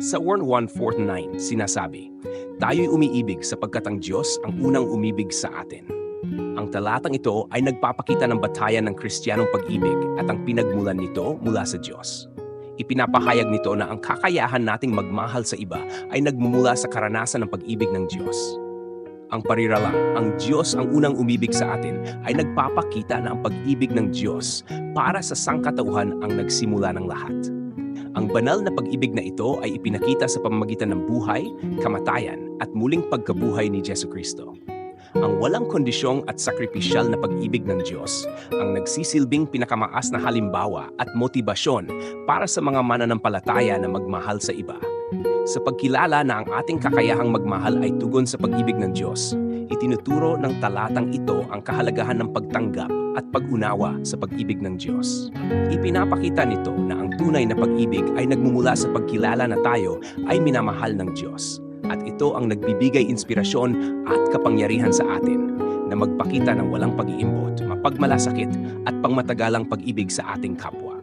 Sa Warn 1.4.9, sinasabi, Tayo'y umiibig sapagkat ang Diyos ang unang umibig sa atin. Ang talatang ito ay nagpapakita ng batayan ng kristyanong pag-ibig at ang pinagmulan nito mula sa Diyos. Ipinapahayag nito na ang kakayahan nating magmahal sa iba ay nagmumula sa karanasan ng pag-ibig ng Diyos. Ang pariralang, ang Diyos ang unang umibig sa atin ay nagpapakita na ang pag-ibig ng Diyos para sa sangkatauhan ang nagsimula ng lahat. Ang banal na pag-ibig na ito ay ipinakita sa pamamagitan ng buhay, kamatayan at muling pagkabuhay ni Jesu Kristo. Ang walang kondisyong at sakripisyal na pag-ibig ng Diyos ang nagsisilbing pinakamaas na halimbawa at motibasyon para sa mga mananampalataya na magmahal sa iba. Sa pagkilala na ang ating kakayahang magmahal ay tugon sa pag-ibig ng Diyos, itinuturo ng talatang ito ang kahalagahan ng pagtanggap at pag-unawa sa pag-ibig ng Diyos. Ipinapakita nito na ang tunay na pag-ibig ay nagmumula sa pagkilala na tayo ay minamahal ng Diyos. At ito ang nagbibigay inspirasyon at kapangyarihan sa atin na magpakita ng walang pag-iimbot, mapagmalasakit at pangmatagalang pag-ibig sa ating kapwa.